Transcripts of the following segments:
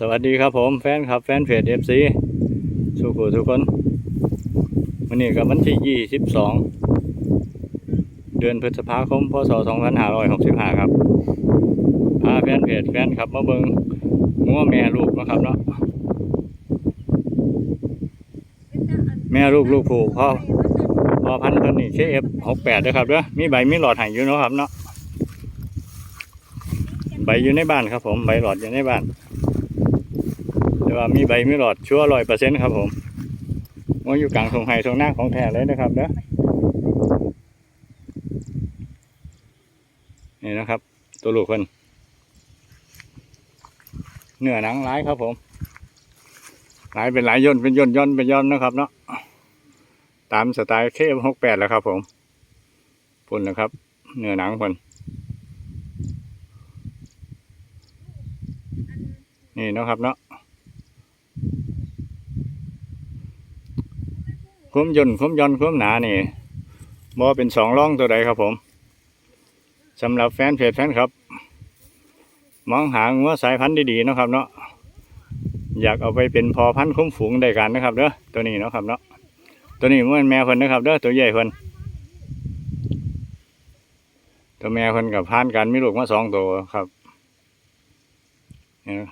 สวัสดีครับผมแฟนครับแฟนเพจเอฟซีสุขุทุกคนวันนี้กับวันที่ 22 เดือนพฤษภาคม พศ 2565 ครับ พาแฟนเพจแฟนครับมาเบิงงัวแม่ลูกนะครับเนาะแม่ลูกลูกผูกพ่อพ่อพันธุ์ตัวนี้เคเอฟหกแปดนะครับเด้อมีใบมีหลอดหายอยู่เนาะครับเนาะใบอยู่ในบ้านครับผมใบหลอดอยู่ในบ้าน ว่ามีใบมีหลอดชัวร้อยเปอร์เซ็นต์ครับผมว่าอยู่กลางทงไฮทงหน้าของแท้เลยนะครับเด้อนี่นะครับ ตัวลูกคนเนื้อหนังหลายครับผมหลายเป็นหลายย่นเป็นย่นย่นเป็นย่นนะครับเนาะตามสไตล์เคมหกแปดแล้วครับ ผมพุ่นนะครับ เนื้อหนังคนนี่นะครับเนาะ คุ้มยนต์คุ้มยนต์คุ้มหนานี่บ่เป็นสองร่องตัวใดครับผมสำหรับแฟนเพจแฟนครับ มองหางัวสายพันธุ์ดีๆนะครับเนาะอยากเอาไปเป็นพอพันธุ์คุ้มฝูงได้กันนะครับเด้อตัวนี้เนาะครับเนาะตัวนี้มันแม่เพิ่นนะครับเด้อตัวใหญ่เพิ่นตัวแม่เพิ่นกับพานกันมีลูกมาสองตัวครับนี่นะ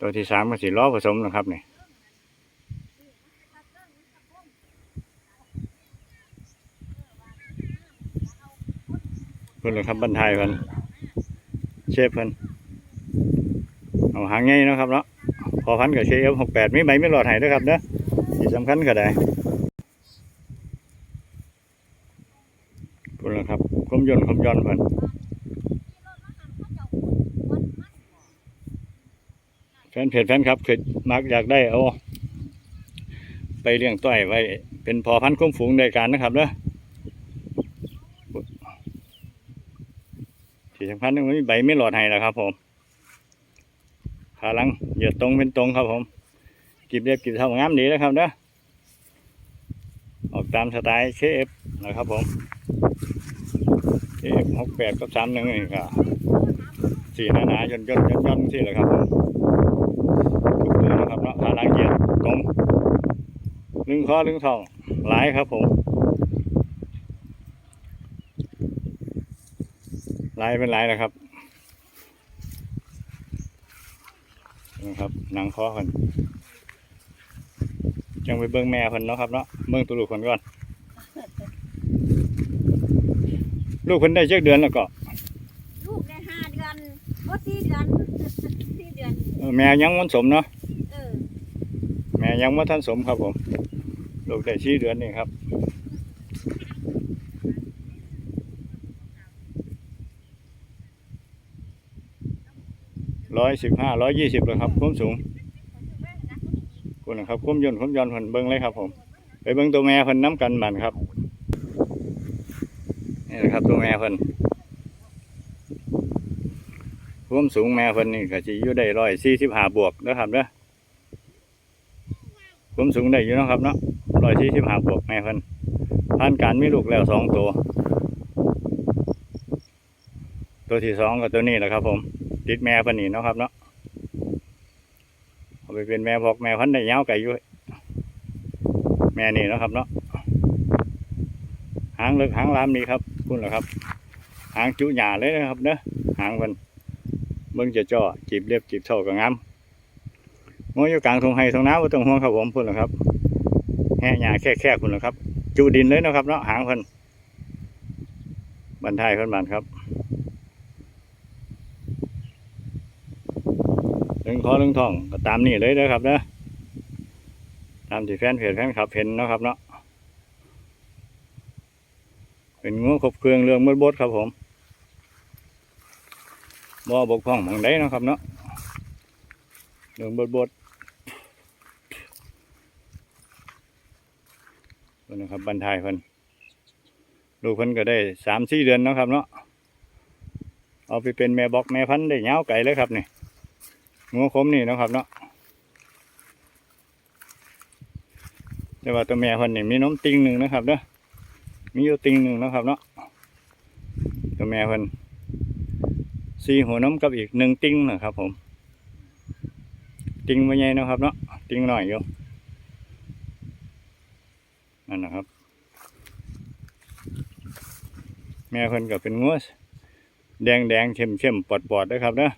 ตัวที่สามก็สิล้อผสมนะครับเนี่เพิ่นเลยครับบรรทายเพิ่นเชฟเพิ่นเอาหางงนายนะครับเนาะพอพันกับเชฟหกแปดมีใบไม่หลอดหายด้วยครับเด้อที่สำคัญก็ได้เพิ่นเลยครับคมยนต์คมยนต์เพิ่นแฟนเพจแฟนครับคือมักอยากได้เอาไปเลี้ยงต้อยไว้เป็นพอพันคุ้มฝูงในการนะครับเด้อ ที่สำคัญตรงนี้ใบไม่หลอดให้แล้วครับ ผมขาหลังเหยียดตรงเป็นตรงครับผมกีบเรียบกีบเท่างามดีแล้วครับเด้อออกตามสไตล์เคฟนะครับผมเคฟหกแปดกับสามหนึ่งนี่ก็สี่หนาหนาๆย่นย่นย่นย่นที่แหละครับผมถูกตัวนะครับเนาะขาหลังเหยียดตรงลึงคอลึงท้องหลายครับผม ลายเป็นลายนะครับนะครับหนังคอคนจังไปเบิ้งแม่คนเนาะครับเนาะเบิ้งตัวลูกคนก่อน ลูกคนได้เจ็ดเดือนแล้วก็ ลูกได้ห้าเดือนโอ้สี่เดือนสี่เดือนเออแม่ยังมันสมเนาะเออแม่ยังว่าท่านสมครับผม ลูกได้ชี้เดือนนี่ครับ ร้อยสิบห้าร้อยยี่สิบเลยครับความสูงคุณนะครับคุ้มยนต์คุ้มยนต์เพิ่นเบิ้งเลยครับ ผม ไปเบิ้งตัวแม่เพิ่นน้ำกันบันครับนี่นะครับตัวแม่เพิ่นความสูงแม่เพิ่นนี่ก็จะอยู่ได้ร้อยสี่สิบห้าบวกนะครับเด้อความสูงได้อยู่นะครับเนาะร้อยสี่สิบห้าบวกแม่เพิ่นผ่านการมีลูกแล้วสองตัว ตัวที่สองก็ตัวนี้แหละครับผม ติดแม่พิ่นนี่เนาะครับเนาะเอาไปเป็นแม่บอกแม่พันธุ์ได้ยาวไก่อยู่แม่นี่เนาะครับเนาะหางเลึกหางลามดีครับคุณเหรอครับหางจุหยาเลยนะครับเนาะหางเพิ่นเบิ่งจะจ่อจีบเรียบจีบเท่ากับงามงอยู่กลางทงไฮทงน้ำบ่ต้องห่วงครับผมพุ่นเหรอครับแห่หญ้าแค่แค่คุณเหรอครับ จูดินเลยนะครับเนาะหางเพิ่นบรรทายเพิ่นบานครับ เรื่องคอเรื่องท้องก็ตามนี่เลยนะครับเนะตามที่แฟนเพจแฟนคลับเห็นเนาะครับเนาะเป็นงูขบเครื่องเรื่องมืดบดครับผมบ่บกพร่องหมองใดเนาะครับเนาะเรื่องบดบดเพิ่นะครับบรรทายเพิ่นลูกเพิ่นก็ได้สามสี่เดือนนะครับเนาะเอาไปเป็นแม่บอกแม่พันธุ์ได้ยาไก่เลยครับนี่ งูคมนี่นะครับเนาะแต่ว่าตัวแม่คนนี่มีน้มติงหนึ่งนะครับเนาะมีอยู่ติงหนึ่งนะครับเนาะตัวแม่คนสี่หัวน้มกับอีกหนึ่งติงนะครับ ผม ติงมาใหญ่นะครับเนาะติงหน่อยอยู่นั่นนะครับ แม่พิ่นก็เป็นงัวแดงแดงเข้มเข้มปอดปอดนะครับเนาะ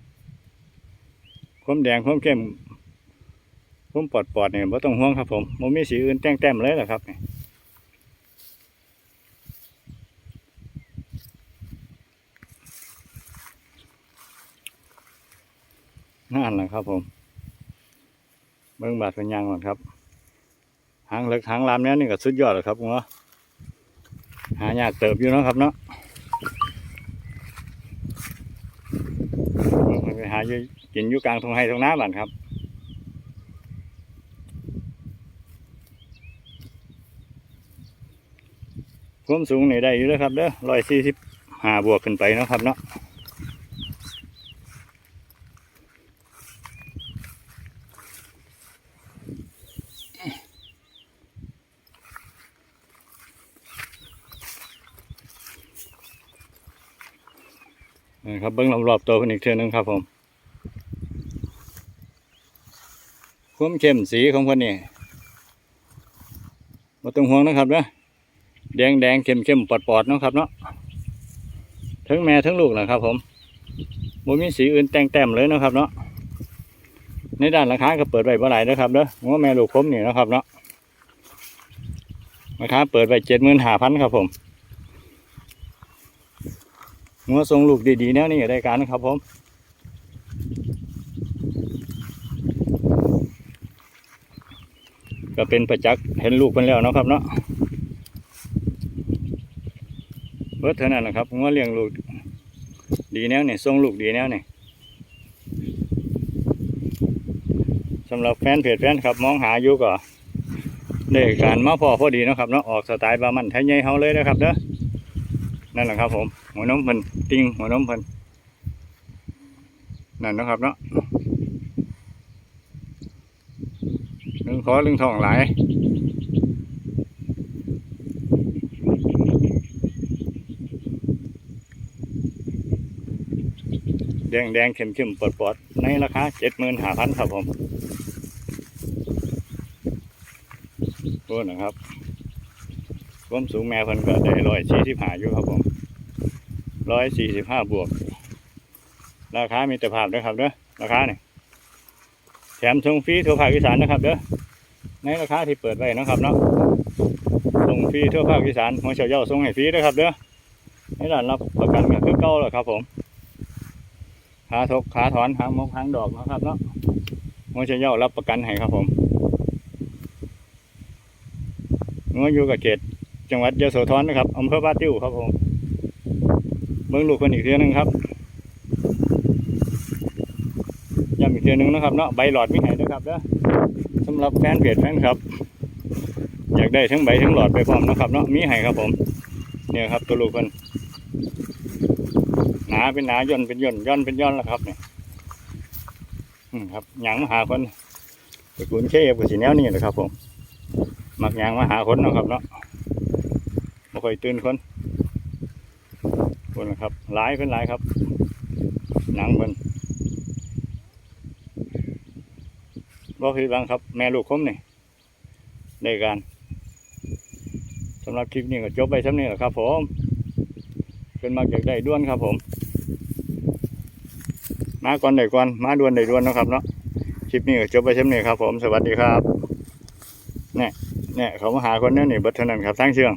คมแดงคมเข้มคมปอดปอดเนี่ยไม่ต้องห่วงครับผมมันมีสีอื่นแต่งแต้มเลยแหละครับนี่นั่นแหละครับผมเบิ้งบาดเป็นยางก่อนครับหางเล็กหางลามเนี้ยนี่ก็สุดยอดเลยครับงัวหายากเติบอยู่นะครับเนาะหายู่ กินอยู่กลางทงไร่ทุ่งนาบ้านครับความสูงนี่ได้อยู่แล้วครับเด้อร้อยสี่สิบห้าบวกขึ้นไปเนาะครับเนาะนี่ครับเบิ้งรอบๆตัวเพิ่นอีกเทื่อนึงครับผม ความเข้มสีของพิ่นนี่บ่ต้องห่วงนะครับนะแดงแดงเข้มเข้มปอดปอดๆนะครับเนาะทั้งแม่ทั้งลูกนะครับ ผมบ่มีสีอื่นแต่งแต้มเลยนะครับเนาะในด้านราคาก็เปิดไว้บ่หลายนะครับเด้อว่าแม่ลูกผมนี่นะครับเนาะราคาเปิดไว้เจ็ดหมื่นห้าพันครับผมงัวทรงลูกดีๆแนวนี้ก็ได้การนะครับผม ก็เป็นประจักษ์เห็นลูกเป็นแล้วเนาะครับเนาะเบิดเท่านั้นแหละครับงัวเลี้ยงลูกดีแนวนี่ยทรงลูกดีแนวนี่ยสำหรับแฟนเพจแฟนครับมองหาอยู่ก็ได้การมาพอพอดีนะครับเนาะออกสไตล์บามันไทยใหญ่เฮาเลยนะครับเด้อนั่นแหละครับผมหัวน้มเพิ่นติ้งหัวน้มเพิ่นนั่นนะครับเนาะ ลึงคอลึงท้องหลายแดงแดงเข้มเข้มปอดปอดในราคาเจ็ดหมื่นห้าพันครับผมโอ้นะครับความสูงแม่เพิ่นก็ได้ร้อยสี่สิบห้าอยู่ครับผมร้อยสี่สิบห้าบวก ราคามีแต่ภาพนะครับเด้อราคาเนี่ย แถมส่งฟรีทั่วภาคอีสานนะครับเด้อในราคาที่เปิดไว้นะครับเนาะส่งฟรีทั่วภาคอีสานหัวเฉาเย่าส่งให้ฟรีนะครับเด้อในร้านรับประกันก็คือเก่าแหละครับผมขาทกขาถอนหางมกหางดอกนะครับเนาะหัวเฉาเย่ารับประกันให้ครับผมงอยู่กับเขตจังหวัดยโสธรนะครับอำเภอบ้านติ้วครับผมเบิ้งลูกคนอีกเทือหนึงครับ ย้ำอีกเทือหนึ่งนะครับเนาะใบหลอดมีให้ด้วยครับเด้อสำหรับแฟนเพจแฟนครับ อยากได้ทั้งใบทั้งหลอดไปพร้อมนะครับเนาะมีให้ครับผม เนี่ยครับตัวลูกคนหนาเป็นหนาย่นเป็นย่นย่นเป็นย่นแล้วครับเนี่ยอืมครับหยางมาหาคนตระกูลเคฟกับสีแนวนี่แหละครับ ผมมักหยางมาหาคนนะครับเนาะไม่ค่อยตื่นคนคนนะครับหลายเป็นหลายครับหนังมัน ก็คือบางครับ แม่ลูกคมนี่ได้การสำหรับคลิปนี้ก็จบไปซ้ำนี้แหละครับ ผมเป็นมาจากได้ด้วนครับ ผม มาก่อนได้ก่อนมาด่วนได้ด่วนนะครับเนาะคลิปนี้ก็จบไปซ้ำนี้ครับ ผมสวัสดีครับเนี่ยเนี่ยเขามาหาคนนี่ยนี่บัดเท่านั้นครับทั้งเชื่อง